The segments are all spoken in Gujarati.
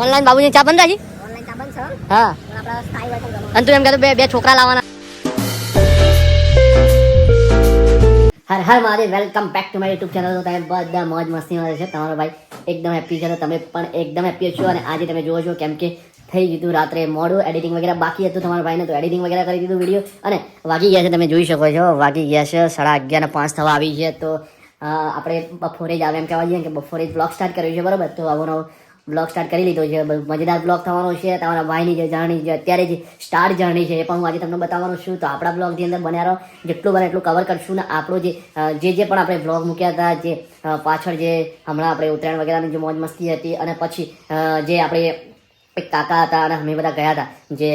ઓનલાઈન બાબુજી ચા બંધ રાખી? ઓનલાઈન ચા બંધ છે. હા. પણ સ્થાયી વર્તન અને તું એમ કહેતો બે બે છોકરા લાવવાના. હર હર Mahadev welcome back to my YouTube channel તો તમે બધા મોજ મસ્તીમાં છે. તમારો ભાઈ એકદમ હેપી છે તો તમે પણ એકદમ હેપી છો. અને આજે તમે જુઓ છો કેમ કે થઈ ગયું રાત્રે મોડું. એડિટિંગ વગેરે બાકી હતું તમારા ભાઈને. તો એડિટિંગ વગેરે કરી દીધું વીડિયો અને વાગી ગયા છે તમે જોઈ શકો છો. વાગી ગયા છે સાડા અગિયાર પાંચ થવા આવી છે. તો આપણે બપોરે જ આવે એમ કહેવા જઈએ કે બપોરે જ બ્લોગ સ્ટાર્ટ કર્યું છે બરાબર? તો આવો નવો બ્લોગ સ્ટાર્ટ કરી લીધો છે. મજેદાર બ્લોગ થવાનો છે. તમારા ભાઈની જે જર્ની જે અત્યારે જે સ્ટાર્ટ જર્ની છે એ પણ હું આજે તમને બતાવવાનો છું. તો આપણા બ્લોગની અંદર બન્યા રહો જેટલું બને એટલું કવર કરશું ને આપણો જે જે જે પણ આપણે બ્લોગ મૂક્યા હતા, જે પાછળ જે હમણાં આપણે ઉત્તરાયણ વગેરેની જે મોજ મસ્તી હતી અને પછી જે આપણે એક કાકા હતા અને અમે બધા ગયા હતા. જે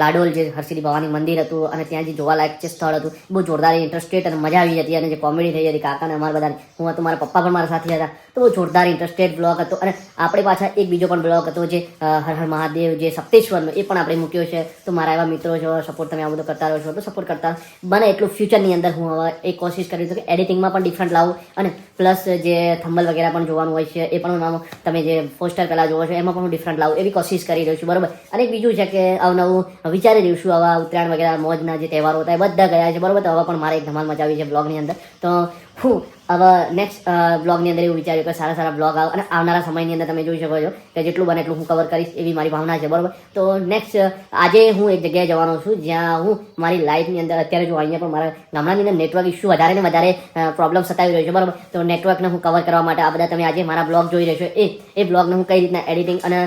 લાડોલ જે હરસિદ્ધિ ભવાની મંદિર હતું અને ત્યાં જે જોવાલાયક જે સ્થળ હતું બહુ જોરદાર ઇન્ટરેસ્ટેડ અને મજા આવી હતી અને જે કોમેડી થઈ હતી કાકાને અમારા બધા હું હતો, મારા પપ્પા પણ મારા સાથે હતા. તો બહુ જોરદાર ઇન્ટરેસ્ટેડ બ્લોગ હતો અને આપણે પાછા એક બીજો પણ બ્લોગ હતો જે હર હર મહાદેવ જે સપ્તેશ્વરનો, એ પણ આપણે મૂક્યો છે. તો મારા એવા મિત્રો છો સપોર્ટ તમે આ બધું કરતા રહો છો, તો સપોર્ટ કરતા બને એટલું ફ્યુચરની અંદર હું હવે એક કોશિશ કરી છું કે એડિટિંગમાં પણ ડિફરન્ટ લાવું અને પ્લસ જે થંબલ વગેરે પણ જોવાનું હોય છે, એ પણ નામ તમે જે પોસ્ટર પહેલાં જોવો છો, એમાં પણ હું ડિફરન્ટ લાવું, એવી કોશિશ કરી રહ્યો છું, બરાબર? અને બીજું છે કે અવનવું વિચારી રહ્યું છું, આવા ઉત્તરાયણ વગેરે મોજના જે તહેવારો હતા, એ બધા ગયા છે, બરાબર? તો હવે પણ મારે એક ધમાલ મચાવી છે બ્લોગની અંદર. તો હું હવે નેક્સ્ટ બ્લોગની અંદર એવું વિચાર્યું કે સારા સારા બ્લોગ આવે અને આવનારા સમયની અંદર તમે જોઈ શકો છો કે જેટલું બને એટલું હું કવર કરીશ એવી મારી ભાવના છે, બરાબર? તો નેક્સ્ટ આજે હું એક જગ્યાએ જવાનો છું જ્યાં હું મારી લાઈફની અંદર અત્યારે જો અહીંયા પણ મારા ગામડાની અંદર નેટવર્ક ઇશ્યુ વધારે ને વધારે પ્રોબ્લેમ સતાવી રહ્યો છે, બરાબર? તો નેટવર્કને હું કવર કરવા માટે આ બધા તમે આજે મારા બ્લોગ જોઈ રહ્યો છો. એ એ બ્લોગને હું કઈ રીતના એડિટિંગ અને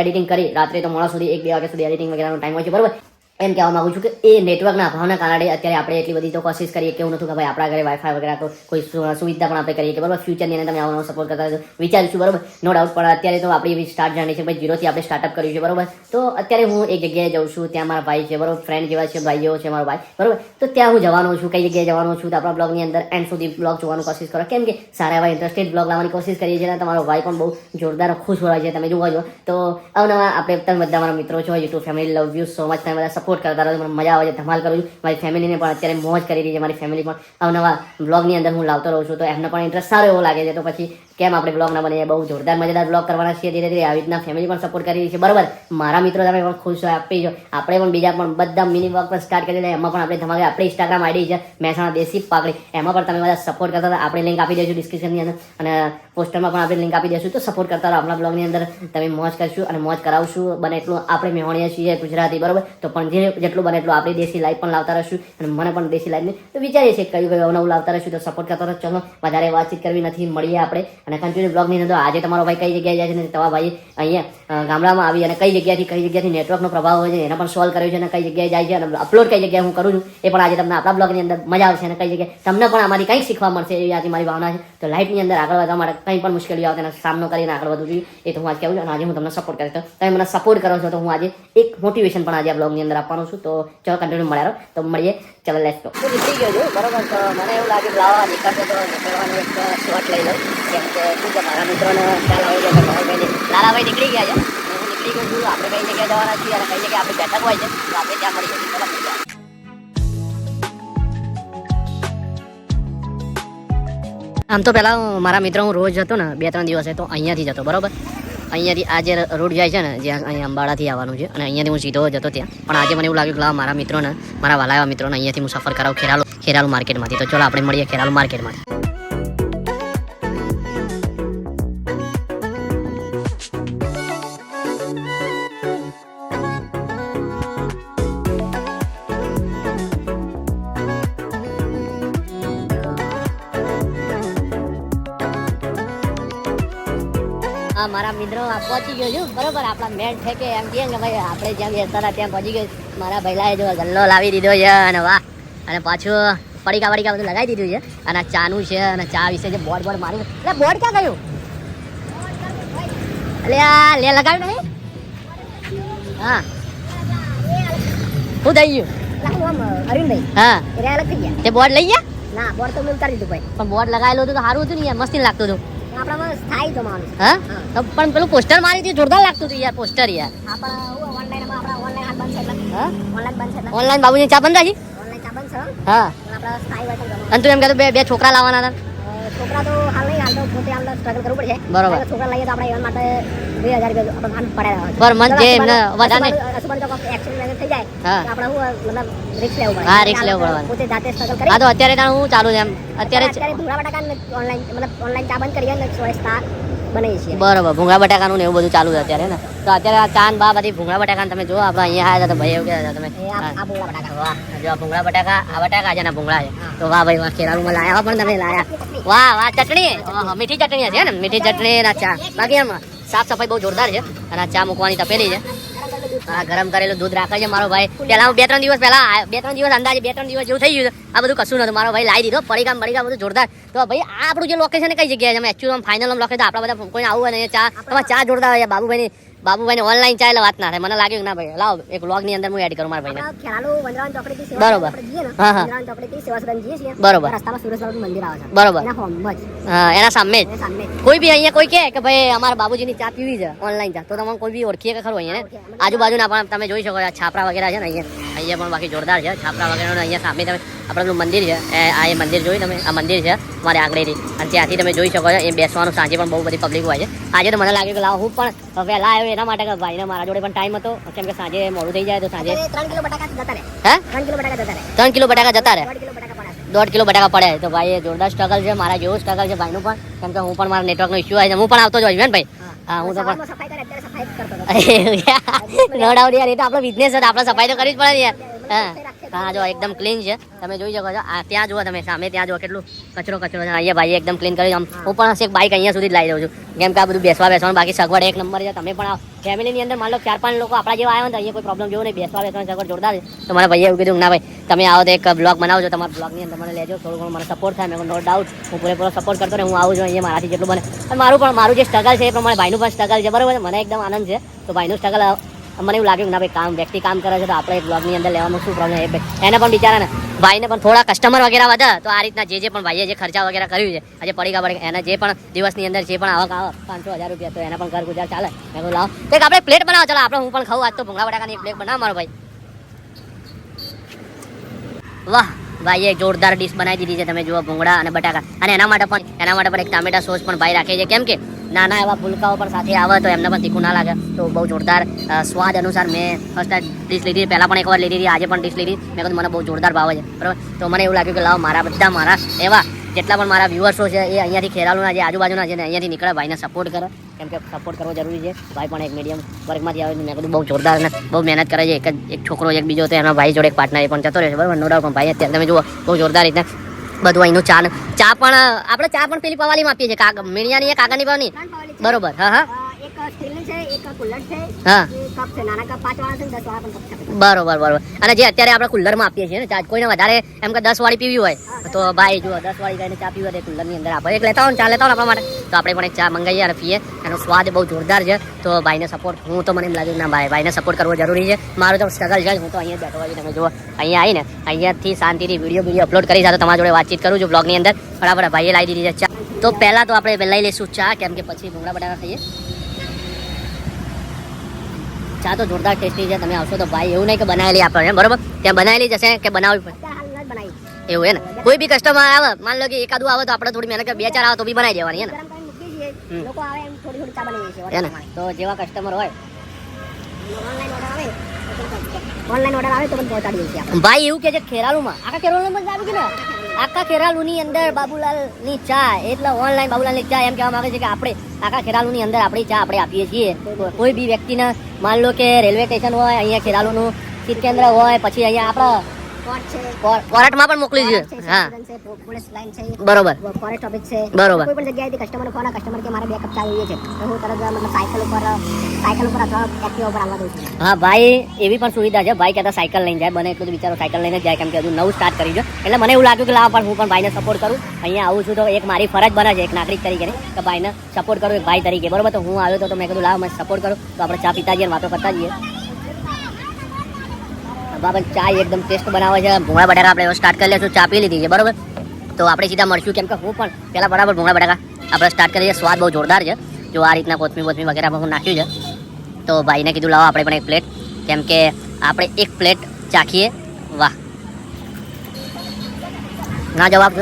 એડિટિંગ કરી રાત્રે તો મોડા સુધી એક બે વાગ્યા સુધી એડિટિંગ વગેરેનો ટાઈમ હોય છે, બરાબર? એમ કહેવા માગું છું કે એ નેટવર્કના અભાવના કારણે અત્યારે આપણે એટલી બધી તો કોશિશ કરીએ કે એવું નથી કે ભાઈ આપણા ઘરે વાઈફાઈ વગેરે કોઈ સુવિધા પણ આપણે કરીએ કે બરાબર ફ્યુચરની અંદર તમે આવો સપોર્ટ કરતા વિચારીશું, બરાબર? નો ડાઉટ પણ અત્યારે તો આપણી એવી સ્ટાર્ટ જાણી છે ભાઈ જીરોથી આપણે સ્ટાર્ટઅપ કર્યું છે, બરાબર? તો અત્યારે હું એક જગ્યાએ જાઉં છું, ત્યાં મારા ભાઈ છે, બરાબર? ફ્રેન્ડ જેવા છે ભાઈ જેવો છે, મારો ભાઈ, બરાબર? તો ત્યાં હું જવાનો છું, કઈ જગ્યાએ જવાનો છું, તો આપણા બ્લોગની અંદર એન્ડ સુધી બ્લોગ જોવાનું કોશિશ કરો. કેમ કે સારા એવા ઇન્ટરેસ્ટેડ બ્લોગ લાવવાની કોશિશ કરીએ છીએ તમારો ભાઈ પણ બહુ જોરદાર ખુશ હોય છે, તમે જોવા જો તો અવનવા આપણે તમે બધા મારા મિત્રો છો, YouTube family love you so much તમે બધા સપોર્ટ કરતા રહો મને મજા આવે છે, ધમાલ કરું છું. મારી ફેમિલીને પણ અત્યારે મોજ કરી રહી છે, મારી ફેમિલી પણ. અવનવા બ્લોગની અંદર હું લાવતો રહું છું, તો એમને પણ ઇન્ટરેસ્ટ સારો એવો લાગે છે, તો પછી કેમ આપણે બ્લોગ ના બનીએ બહુ જોરદાર મજેદાર બ્લોગ કરવાના છીએ ધીરે ધીરે. આવી રીતના ફેમિલી પણ સપોર્ટ કરી રહી છે. બરાબર? મારા મિત્રો તમે પણ ખુશ હોય, આપી જો. આપણે પણ બીજા પણ બધા મિની બ્લોગ પણ સ્ટાર્ટ કરી દે એમાં પણ આપણે તમારે આપણી ઇન્સ્ટાગ્રામ આઈડી છે, મહેસાણા દેશી પાકડી એમાં પણ તમે બધા સપોર્ટ કરતા હતા. આપણે લિંક આપી દઈશું ડિસ્ક્રિપ્શનની અંદર. અને પોસ્ટરમાં પણ આપણે લિંક આપી દઈશું. તો સપોર્ટ કરતા રહો આપણા બ્લોગની અંદર. તમે મોજ કરશું અને મોજ કરાવશું. બને એટલું આપણે મેહોણીએ છીએ ગુજરાતી, બરાબર? તો પણ જે જેટલું બને એટલું આપણી દેશી લાઈફ પણ લાવતા રહીશું. અને મને પણ દેશી લાઈફની તો વિચારીએ છીએ કયું કયું નવું લાવતા રહીશું. તો સપોર્ટ કરતા રહો. ચલો, વધારે વાતચીત કરવી નથી. મળીએ આપણે અને કન્ટિન્યુ બ્લોગની અંદર આજે તમારો ભાઈ કઈ જગ્યાએ જાય છે ને તમારા ભાઈ અહીંયા ગામડામાં આવી અને કઈ જગ્યાથી કઈ જગ્યાથી નેટવર્કનો પ્રભાવ હોય છે, એના પણ સોલ્વ કર્યો છે અને કઈ જગ્યાએ જાય છે અને અપલોડ કઈ જગ્યાએ હું કરું છું, એ પણ આજે તમને આપણા બ્લોગની અંદર મજા આવશે અને કઈ જગ્યાએ તમને પણ અમારી કંઈક શીખવા મળશે એવી આજે મારી ભાવના છે. તો લાઈફની અંદર આગળ વધવા માટે કંઈ પણ મુશ્કેલીઓ આવે તેનો સામનો કરીને આગળ વધવું જોઈએ. એ તો હું આજે કહેવું છું અને આજે હું તમને સપોર્ટ કરીશ. તમે મને સપોર્ટ કરો છો તો હું આજે એક મોટિવેશન પણ આજે આ બ્લોગની અંદર આપવાનો છું. તો ચલો કન્ટિન્યુ મળ્યા તો મળીએ. ચલો લેટ્સ ગયો છું, બરોબર? મને એવું લાગે લાવવા નીકળતો તો, નીકળવાનો એક શોટ લઈ લઉં. કેમ કે છે, મારા મિત્રોને ખ્યાલ આવ્યો કે લાલાભાઈ નીકળી ગયા છે. છે તો આપણે ત્યાં આમ તો પહેલાં મારા મિત્ર હું રોજ હતો ને બે ત્રણ દિવસે તો અહીંયાથી જતો બરાબર? અહીંયાથી આ જે રોડ જાય છે ને, જ્યાં અહીંયા અંબાડાથી આવવાનું છે, અને અહીંયાથી હું સીધો જતો ત્યાં. પણ આજે મને એવું લાગ્યું કે મારા મિત્રોને, મારા વાલા એવા મિત્રોને અહીંયાથી હું સફર કરાવું ખેરાલુ ખેરાલુ માર્કેટમાંથી. તો ચલો, આપણે મળીએ ખેરાલુ માર્કેટમાંથી. મારા મિત્રો પહોંચી ગયો છું. બરોબર આપણા મેન છે કે એમ કહીએ કે ભાઈ આપણે જ્યાં બેસતા હતા ત્યાં પહોંચી ગયો મારા ભૈલાએ જો ગલ્લો લાવી દીધો છે અને વાહ અને પાછું પડીકા પડીકા બધું લગાવી દીધું છે. અને આ ચાનું છે અને ચા વિશે જે બોર્ડ બોર્ડ માર્યું. એટલે બોર્ડ ક્યાં ગયું? એટલે આ લે લગાવ્યું નહીં? હા. શું થઈ ગયું. આમ, હા. એ અલગ થઈ ગયા? તે બોર્ડ લઈ ગયા? ના બોર્ડ તો મેં ઉતારી દીધું ભાઈ. પણ બોર્ડ લગાવેલું હતું તો સારું હતું ને યાર મસ્તી લાગતું હતું. હા? તો પણ પેલું પોસ્ટર મારી હતી જોરદાર લાગતું હતું યાર પોસ્ટર યાર. ઓનલાઈન બાબુની ચા બંધ રાખી? હો. અને તું એમ કહેતો બે બે છોકરા લાવવાના હતા. છોકરા તો હાલ સ્ટ્રગલ બરોબર. કારણ કે છોકરા લઈએ તો આપણે એવા માટે બે હજાર રૂપિયા આપણે હોય. પર મંથ જે એમને વધારે થઈ જાય. આપણે હું મતલબ risk લેવું પડે. હા, risk લેવું પડે. પોતે જાતે struggle કરી. હા તો અત્યારે હું ચાલુ છે એમ. અત્યારે ઓનલાઈન મતલબ ઓનલાઈન ચા બંધ કરીએ ને ચોઈસ બનાવીએ છીએ બરોબર ભૂંગળા બટાકાનું ને એવું બધું ચાલુ છે અત્યારે ને? તો અત્યારે આ ચાન બા બધી ભૂંગળા બટાકા તમે જો આપણે અહીંયા આવ્યા હતા તો ભાઈ એવું કહેતા તમે? જો આ ભૂંગળા બટાકા આ બટાકા છે ને આ ભૂંગળા છે. તો વાહ ભાઈ વાહ ખેરાલુમાં લાયા પણ તમે લાયા. વાહ વાહ ચટણી. મીઠી ચટણી છે ને? મીઠી ચટણી ના ચા. બાકી એમ સાફ સફાઈ બહુ જોરદાર છે અને આ ચા મૂકવાની તપેલી છે. હા ગરમ કરેલું દૂધ રાખે છે મારો ભાઈ. પેલા હું બે ત્રણ દિવસ પહેલા બે ત્રણ દિવસ અંદાજે બે ત્રણ દિવસ જેવું થઈ ગયું આ બધું કશું નતું મારો ભાઈ લાવી દીધો. પડીકામ પડીકામ બધું જોરદાર. તો ભાઈ આ આપણું જે લોકેશન કઈ જગ્યાએ? છે એકચ્યુઅલી ફાઇનલ લોકેશન આપણા બધા કોઈને આવું હોય ચા તમારે ચા જોરદાર હોય બાબુભાઈ બાબુભાઈ ઓનલાઈન ચાલે વાત ના થાય મને લાગ્યું કે ના ભાઈ લાવ એક vlog ની અંદર હું એડ કરું મારા ભાઈને સેવા બરોબર. હા, હા. વંદરાવન ચોકડીથી સેવા સદન જઈએ છીએ. બરોબર. રસ્તામાં સુરેશબાબુનું મંદિર આવે છે. બરોબર. એના હોમમાં જ, હા એના સામે જ. કોઈ બી અહીંયા કોઈ કહે કે ભાઈ અમારા બાબુજીની ચા પીવી છે ઓનલાઈન ચા તો તમને કોઈ બી ઓળખીએ કે ખરું અહીંયા આજુબાજુ આજુબાજુના પણ તમે જોઈ શકો છો છાપરા વગેરે છે ને અહીંયા અહીંયા પણ બાકી જોરદાર છે છાપરા વગેરે અહીંયા સામે તમે આપણું મંદિર છે આ એ મંદિર જોયું તમે આ મંદિર છે અમારે આંગળીથી અને ત્યાંથી તમે જોઈ શકો છો એ બેસવાનું સાંજે પણ બહુ બધી પબ્લિક હોય છે આજે તો મને લાગ્યું કે લાવો હું પણ વહેલા આવ્યો એના માટે કે ભાઈને મારા જોડે પણ ટાઈમ હતો. કેમ કે સાંજે મોડું થઈ જાય તો સાંજે અત્યારે ત્રણ કિલો બટાકા જતા રહે. હે? કિલો બટાકા જતા રહે. ત્રણ કિલો બટાકા જતા રહે? દોઢ કિલો બટાકા પડે. દોઢ કિલો બટાકા પડે. તો ભાઈ એ જોરદાર સ્ટ્રગલ છે મારા જેવું સ્ટ્રગલ છે ભાઈનું પણ. કેમ કે હું પણ મારા નેટવર્કનો ઇશ્યુ આવે છે. હું પણ આવતો જ હોઈશ ને ભાઈ. હા. હું તો પણ. નો ડાઉટ યાર એ તો આપણો બિઝનેસ છે આપણે સફાઈ તો કરવી જ પડે ને યાર. હા. હા, જો, એકદમ ક્લીન છે. તમે જોઈ શકો છો. ત્યાં જુઓ તમે, સામે ત્યાં જુઓ કેટલું કચરો કચરો છે. અહીંયા ભાઈ એકદમ ક્લીન કરી આમ, હું પણ હશે બાઇક અહીંયા સુધી જ લાવી દઉં છું. કેમ કે આ બધું બેસવા બેસવાનું બાકી સગવડ એક નંબર છે. તમે પણ ફેમિલીની અંદર માન લો ચાર, પાંચ લોકો આપણા જેવા આવ્યા ને અહીંયા કોઈ પ્રોબ્લેમ જેવું નહીં. બેસવા બેસવાની સગવડ જોરદાર છે. તો મારા ભાઈએ એવું કીધું, ના ભાઈ, તમે આવો તો એક બ્લોગ બનાવજો. તમારા બ્લોગની અંદર મને લેજો. થોડું ઘણું મને સપોર્ટ થાય. મેં નો ડાઉટ હું પૂરેપૂરો સપોર્ટ કરતો ને હું આવું છું અહીંયા મારાથી જેટલું બને. મારું પણ, મારું જે સ્ટ્રગલ છે એ પ્રમાણે ભાઈનું પણ સ્ટ્રગલ છે. બરાબર મને એકદમ આનંદ છે. તો ભાઈનું સ્ટ્રગલ મને એવું લાગ્યું કે ના ભાઈ, કામ, વ્યક્તિ કામ કરે છે તો આપણે બ્લોગની અંદર લેવામાં શું પ્રોબ્લેમ એ એને પણ બિચારાને, ભાઈને પણ થોડા કસ્ટમર વગેરે વધે તો આ રીતના જે જે પણ ભાઈએ જે ખર્ચા વગેરે કર્યું છે, આજે પડીકા પડી એને જે પણ દિવસની અંદર જે પણ આવક આવે, પાંચસો હજાર રૂપિયા, તો એના પણ ઘર ગુજાર ચાલે. મેં લાવો. એક આપણે પ્લેટ બનાવો, ચાલો, આપણે હું પણ ખાઉં, આજ તો ભૂંગળા બટાકાની પ્લેટ બનાવ મારો ભાઈ. વાહ, ભાઈએ જોરદાર ડીશ બનાવી દીધી છે, તમે જુઓ, ભૂંગળા અને બટાકા. અને એના માટે પણ, એના માટે પણ એક ટામેટા સોસ પણ ભાઈ રાખે છે. કેમ કે નાના એવા ફુલકાઓ પણ સાથે આવે તો એમને પણ તીખું ના લાગે. તો બહુ જોરદાર સ્વાદ અનુસાર મેં ફર્સ્ટ ડીશ લીધી. પહેલાં પણ એકવાર લીધી હતી, આજે પણ ડીશ લીધી. મેં કીધું મને બહુ જોરદાર ભાવે છે. બરાબર? તો મને એવું લાગ્યું કે લાવો મારા બધા મારા એવા જેટલા પણ મારા વ્યુઅર્સો છે, એ અહીંયાથી ખેરાલુના જે આજુબાજુના છે ને, અહીંયાથી નીકળે. ભાઈને સપોર્ટ કરે. કેમ કે સપોર્ટ કરવો જરૂરી છે. ભાઈ પણ એક મીડિયમ વર્ગમાંથી આવે મેં કીધું બહુ જોરદાર અને બહુ મહેનત કરે છે. એક એક છોકરો એક બીજો તો એના ભાઈ જોડે એક પાર્ટનર એ પણ જતો રહે છે. બરાબર? નો ડાઉટ પણ ભાઈ અત્યારે તમે જુઓ, બહુ જોરદાર રીતના બધું અહીંનું ચા ચા પણ, આપણે ચા પણ પેલી પવાલીમાં આપીએ છીએ. કાગ, મીણિયાની કાગળની પાવની. બરોબર, હા હા. બરોબર બરોબર. અને જે અત્યારે આપણે કુલ્લરમાં આપીએ છીએ ને ચા કોઈને વધારે એમ કે દસ વાળી પીવી હોય તો ભાઈ જુઓ દસ વાળી ગાયને ચા પીવી હોય તો કુલ્લરની અંદર આપણે એક લેતા હોય ને ચા લેતા હોય આપણા માટે. તો આપણે પણ એક ચા મંગાવીએ અને પીએ. એનો સ્વાદ બહુ જોરદાર છે. તો ભાઈને સપોર્ટ હું તો મને એમ લાગ્યું ના ભાઈ ભાઈને સપોર્ટ કરવો જરૂરી છે. મારું તો સ્ટ્રગલ છે હું તો અહીંયા જ બેઠો હોય તમે જુઓ અહીંયા આવીને અહીંયાથી શાંતિથી વીડિયો વીડિયો અપલોડ કરી સાથે તમારા જોડે વાતચીત કરું છું બ્લોગની અંદર. બરાબર ભાઈએ લાવી દીધી છે ચા. તો પહેલાં તો આપણે લઈ લઈશું ચા કેમ કે પછી ભૂંગળા બટાકા ખાઈએ. ચા તો જોરદાર ટેસ્ટી છે તમે આવશો તો ભાઈ એવું નહીં કે બનાવેલી આપણે બરોબર? ત્યાં બનાવેલી જશે કે બનાવવી પડે? એવું હે ને? કોઈ બી કસ્ટમર આવે માન લો કે એકાદું આવે તો આપણે થોડી મહેનત બે ચાર આવે તો બી બનાવી દેવાની હે ને? તો જેવા કસ્ટમર હોય. ઓનલાઈન ઓર્ડર આવે તો પણ દઈએ છીએ ભાઈ એવું કે છે ખેરાલુમાં? આખા ખેરાલુમાં જ આવી ગયું ને આખા ખેરાલુની અંદર બાબુલાલની ચા એટલે ઓનલાઈન બાબુલાલની ચા એમ કહેવા માંગે છે કે આપણે આખા ખેરાલુની અંદર આપણી ચા આપણે આપીએ છીએ. કોઈ બી વ્યક્તિને માન લો કે રેલવે સ્ટેશન હોય અહીંયા ખેરાલુનું શીત કેન્દ્ર હોય પછી અહીંયા આપણે કોર્ટમાં પણ મોકલી છે. હા. પોલીસ લાઈન છે. બરોબર. ફોરેસ્ટ ઓફિસ છે. બરોબર. કોઈ પણ જગ્યાએથી કસ્ટમર ફોન કસ્ટમર કે મારે બેકઅપ કપ છે. તો હું તરત મતલબ સાયકલ ઉપર સાયકલ ઉપર અથવા એક્ટિવા ઉપર આવવા દઉં છું. હા ભાઈ એવી પણ સુવિધા છે. ભાઈ કહેતા સાયકલ લઈને જાય. બને એટલું બિચારો સાયકલ લઈને જાય. કેમ કે હજુ નવું સ્ટાર્ટ કરી છે. એટલે મને એવું લાગ્યું કે લાવ પણ હું પણ ભાઈને સપોર્ટ કરું. અહીંયા આવું છું તો એક મારી ફરજ બને છે એક નાગરિક તરીકે કે ભાઈને સપોર્ટ કરું એક ભાઈ તરીકે. બરોબર? તો હું આવ્યો તો તો મેં કીધું લાવ મને સપોર્ટ કરું. તો આપણે ચા પીતા જઈએ વાતો કરતા જઈએ. બાબા ચા એકદમ ટેસ્ટ બનાવે છે. ભૂંગળા બટાકા આપણે સ્ટાર્ટ કરી લઈશું. ચા પી લીધી છે, બરોબર? તો આપણે સીધા મળશું કેમ કે હું પણ પહેલાં બરાબર ભૂંગળા બટાકા આપણે સ્ટાર્ટ કરીએ. સ્વાદ બહુ જોરદાર છે. જો આ રીતના કોથમી બોથમી વગેરે આપણે નાખ્યું છે. તો ભાઈને કીધું, લાવો, આપણે પણ એક પ્લેટ કેમ કે આપણે એક પ્લેટ ચાખીએ. વાહ. ના જવાબ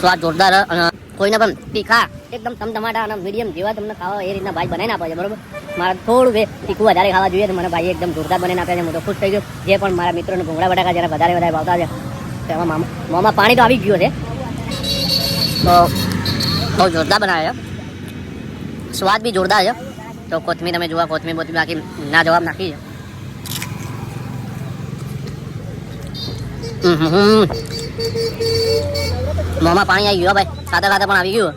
સ્વાદ જોરદાર અને કોઈને પણ તીખા, એકદમ ટમટમાટા અને મીડિયમ જેવા તમને ખાવા એ રીતના ભાઈ બનાવીને આપે છે, બરોબર? મારે થોડું બે તીખું વધારે ખાવા જોઈએ મને ભાઈ એકદમ જોરદાર બનાવીને આપે છે, હું તો ખુશ થઈ ગયો. જે પણ મારા મિત્રોને ભૂંગળા બટાકા જરા વધારે વધારે ભાવતા છે તેમાં મામા પાણી તો આવી ગયું છે. તો બહુ જોરદાર બનાવે છે. સ્વાદ બી જોરદાર છે. તો કોથમીર તમે જોવા કોથમીર બોથમીર નાખી ના જવાબ નાખી છે. મોંમાં પાણી આવી ગયું ભાઈ. ખાતા ખાતા પણ આવી ગયું.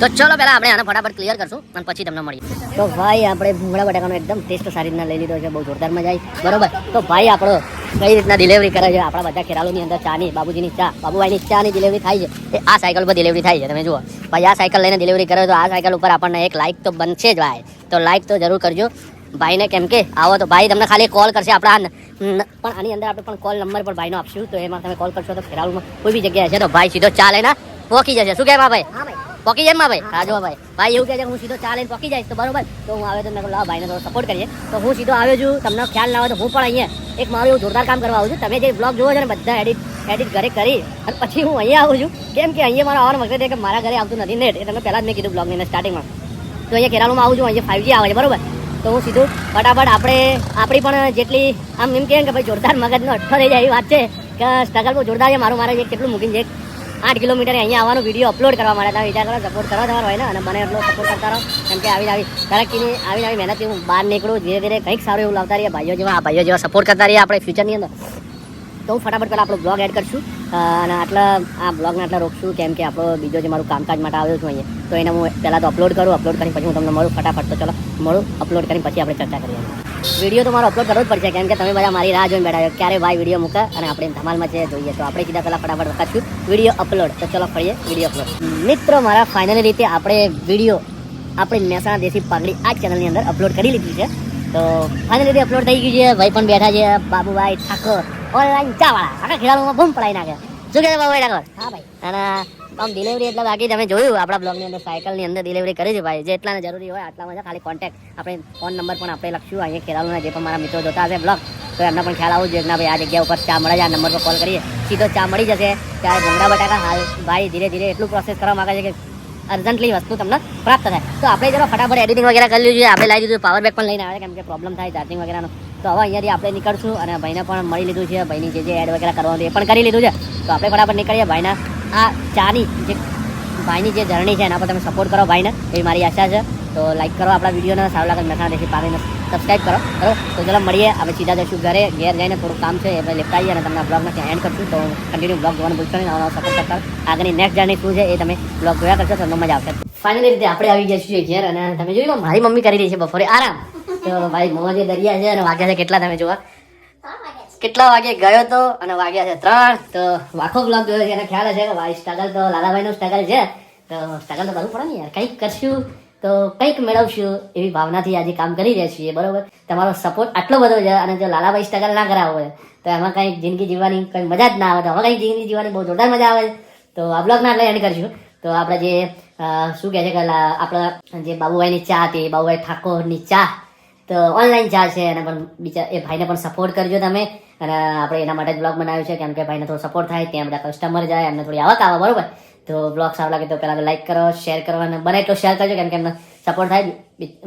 તો ચલો પહેલા આપણે આને ફટાફટ ક્લિયર કરશું અને પછી તમને મળીએ. તો ભાઈ, આપણે ભૂંગળા બટાકાનો એકદમ ટેસ્ટ સારી રીતના લઈ લીધો છે, બહુ જોરદાર મજા આવી બરોબર? તો ભાઈ, આપણો કઈ રીતના ડિલિવરી કરે છે? આપણા બધા ખેરાલોની અંદર ચાની, બાબુજીની ચા, બાબુભાઈની ચાની ડિલિવરી થાય છે. એ આ સાયકલ પર ડિલિવરી થાય છે, તમે જુઓ. ભાઈ, આ સાયકલ લઈને ડિલિવરી કરે તો આ સાયકલ ઉપર આપણને એક લાઇક તો બનશે જ ભાઈ. તો લાઇક તો જરૂર કરજો. ભાઈને કેમ કે આવો તો ભાઈ તમને ખાલી કોલ કરશે આપણા પણ આની અંદર આપણે પણ કોલ નંબર પર ભાઈનો આપશું તો એમાં તમે કોલ કરશો તો ખેરાલુમાં કોઈ બી જગ્યાએ છે તો ભાઈ સીધો ચાલે ના પહોંચી જશે. શું કહેવા ભાઈ? પોકી જાય ભાઈ હા. જો ભાઈ. ભાઈ એવું કહે છે હું સીધો ચાલે પોકી જઈશ તો બરોબર. તો હું આવે તો મેં લાવ ભાઈને થોડો સપોર્ટ કરીએ. તો હું સીધો આવ્યો છું તમને ખ્યાલ ના હોય તો હું પણ અહીંયા એક મારું એવું જોરદાર કામ કરવા આવું છું. તમે જે બ્લોગ જોવો છો ને બધા એડિટ એડિટ ઘરે કરી અને પછી હું અહીંયા આવું છું. કેમ કે અહીંયા મારો આવવાનો મગજ કે મારા ઘરે આવતું નથી નેટ એ તમે પહેલાં જ મેં કીધું બ્લોગની સ્ટાર્ટિંગમાં તો અહીંયા કેરાલુમાં આવું છું અહીંયા ફાઇવજી આવે છે બરોબર. તો હું સીધું ફટાફટ આપણે, આપણી પણ જેટલી, આમ એમ કહે કે ભાઈ જોરદાર મગજનો અઠ્ઠો થઈ જાય એવી વાત છે કે સ્ટ્રગલ બહુ જોરદાર છે. મારું, મારે જે કેટલું મૂકીને છે આઠ કિલોમીટર અહીંયા આવવાનો વીડિયો અપલોડ કરવા માટે તમે વિચાર કરો સપોર્ટ કરવા તમારો હોય ને, અને મને એટલો સપોર્ટ કરતા રહો. કેમ કે આવી આવી તરક્કીની આવી આવી મહેનતથી હું બહાર નીકળું ધીરે ધીરે કંઈક સારું એવું લાવતા રહીએ. ભાઈઓ જેવા ભાઈઓ જેવા સપોર્ટ કરતા રહીએ આપણે ફ્યુચરની અંદર. તો હું ફટાફટ પહેલાં આપણો બ્લોગ એડ કરશું. અને આટલા આ બ્લોગને આટલા રોકશું કેમ કે આપણો બીજો જે મારું કામકાજ માટે આવ્યો છું અહીંયા, તો એને હું પહેલાં તો અપલોડ કરું અપલોડ કરીને પછી હું તમને મળું ફટાફટ, તો ચલો, મળું અપલોડ કરીને પછી આપણે ચર્ચા કરીએ. વીડિયો તો મારો અપલોડ કરવો જ પડશે, કેમ કે તમે બધા મારી રાહ જોઈને બેઠા છો, ક્યારે ભાઈ વીડિયો મૂકે અને આપણે ધમાલમાં છે જોઈએ, તો આપણે સીધા પહેલાં ફટાફટ વખતશું વીડિયો અપલોડ તો ચલો ફરીએ, વીડિયો અપલોડ મિત્રો, મારા ફાઇનલી રીતે આપણે વીડિયો આપણી મહેસાણા દેશી પાઘડી આ ચેનલની અંદર અપલોડ કરી લીધી છે. તો ફાઇનલી અપલોડ થઈ ગયું છે. ભાઈ પણ બેઠા છે બાબુભાઈ ઠાકોર ઓનલાઈન ચાવાળા. આખા ખેડામાં બૂમ પડાવી નાખે. શું કહે બાબુભાઈ ઠાકોર? હા ભાઈ. અને આમ ડિલિવરી એટલે બાકી તમે જોયું આપણા બ્લોગની અંદર સાયકલની અંદર ડિલિવરી કરી છે ભાઈ. જેટલાને જરૂરી હોય આટલામાં છે ખાલી કોન્ટેક્ટ આપણે ફોન નંબર પણ આપણે લખશું. અહીંયા ખેરાલુના જે પણ મારા મિત્રો જોતા હશે બ્લોગ તો એમને પણ ખ્યાલ આવું જોઈએ કે ના ભાઈ આ જગ્યા ઉપર ચા મળે છે આ નંબર પર કોલ કરીએ. સીધો ચા મળી જશે. ત્યારે ભૂંગળા બટાકા હાલ ભાઈ ધીરે ધીરે એટલું પ્રોસેસ કરવા માગે છે કે અર્જન્ટલી વસ્તુ તમને પ્રાપ્ત થાય. તો આપણે જરા ફટાફટ એડિટિંગ વગેરે કરી લીધું આપણે લાવી દીધું પાવર બેક પણ લઈને આવે કેમ કે પ્રોબ્લેમ થાય ચાર્જિંગ વગેરેનો. તો હવે અહીંયાથી આપણે નીકળશું અને ભાઈને પણ મળી લીધું છે. ભાઈની જે જે એડ વગેરે કરવાનું એ પણ કરી લીધું છે. તો આપણે ફટાફટ નીકળીએ. ભાઈના આ ચાની જે ભાઈની જે જર્ની છે એના પર તમે સપોર્ટ કરો ભાઈને. એ મારી આશા છે. તો લાઈક કરો આપણા વિડીયોને. સારું લાગે મહેસાણા દેશી પાણીને સબસ્ક્રાઈબ કરો. બરાબર? તો ચલો મળીએ. આપણે સીધા જઈશું ઘરે. ઘેર જઈને થોડું કામ છે એ આપણે લેપટાવીએ અને તમને બ્લોગમાં ત્યાં એન્ડ કરશું. તો કન્ટિન્યુ બ્લોગ જોવાનું ભૂલશો નહીં. નવા સપોર્ટ કરતા આગળની નેક્સ્ટ જર્ની શું છે એ તમે બ્લોગ જોયા કરશો તમને મજા આવશે. ફાઇનલી રીતે આપણે આવી ગયા છીએ ઘેર અને તમે જોયું મારી મમ્મી કરી રહી છે બપોરે. આરામ. તો ભાઈ મોજે દરિયા છે અને વાગ્યા છે કેટલા તમે જોવા? કેટલા વાગે ગયો તો અને વાગ્યા છે ત્રણ? તો વાખો બ્લોગ જોયો છે, એને ખ્યાલ હશે કે ભાઈ સ્ટ્રગલ તો લાલાભાઈનું સ્ટ્રગલ છે. તો સ્ટ્રગલ તો કરવું પડે ને યાર. કંઈક કરશું. તો કંઈક મેળવશું એવી ભાવનાથી આજે કામ કરી રહ્યા છીએ, બરોબર? તમારો સપોર્ટ આટલો બધો છે અને જો લાલાભાઈ સ્ટ્રગલ ના કરાવો હોય, તો એમાં કંઈક જિંદગી જીવવાની કંઈ મજા જ ના આવે, તો હવે કંઈક જિંદગી જીવવાની બહુ જોરદાર મજા આવે. તો આ બ્લોગના એટલે એન્ડ કરશું. તો આપણે જે શું કહે છે કે આપણા જે બાબુભાઈની ચા હતી, બાબુભાઈ ઠાકોરની ચા, તો ઓનલાઈન ચા છે અને પણ બીજા, એ ભાઈને પણ સપોર્ટ કરજો તમે. અને આપણે એના માટે જ બ્લોગ બનાવ્યું છે, કેમ કે ભાઈને થોડો સપોર્ટ થાય, ત્યાં બધા કસ્ટમર જાય એમને થોડી આવક આવે, બરોબર? તો બ્લોગ સારું લાગે તો પહેલાં લાઈક કરો શેર કરો, અને બને એટલો શેર કરજો, કેમ કે એમને સપોર્ટ થાય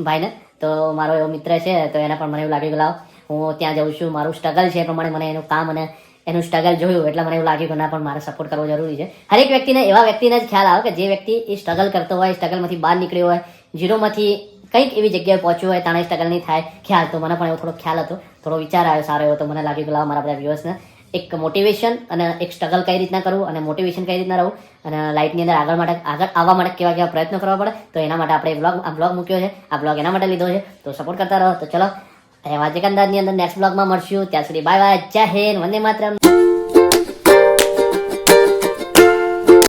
ભાઈને. તો મારો એવો મિત્ર છે, તો એને પણ મને એવું લાગ્યું કે લાવ, હું ત્યાં જઉં છું, મારું સ્ટ્રગલ છે એ પ્રમાણે મને એનું કામ અને એનું સ્ટ્રગલ જોયું, એટલે મને એવું લાગ્યું કે ના, પણ મારે સપોર્ટ કરવો જરૂરી છે. હરેક વ્યક્તિને, એવા વ્યક્તિને જ ખ્યાલ આવે કે જે વ્યક્તિ એ સ્ટ્રગલ કરતો હોય સ્ટ્રગલમાંથી બહાર નીકળ્યો હોય ઝીરોમાંથી કંઈક એવી જગ્યાએ પહોંચ્યું હોય, તાણે સ્ટ્રગલ નહીં થાય. ખ્યાલ તો મને પણ એવો થોડો ખ્યાલ હતો. થોડો વિચાર આવ્યો, સારો એવો તો મને લાગ્યું કે લાવ મારા બધા વ્યૂઅર્સને એક મોટિવેશન અને એક સ્ટ્રગલ કઈ રીતના કરવું અને મોટિવેશન કઈ રીતના રહું અને લાઈફની અંદર આગળ માટે, આગળ આવવા માટે કેવા કેવા પ્રયત્નો કરવા પડે, તો એના માટે આપણે બ્લોગ આ બ્લોગ મૂક્યો છે. આ બ્લોગ એના માટે લીધો છે. તો સપોર્ટ કરતા રહો. તો ચલો વાજિક અંદાજની અંદર નેક્સ્ટ બ્લોગમાં મળશું. ત્યાં સુધી બાય બાય જય હિન્દ. વંદે માતરમ.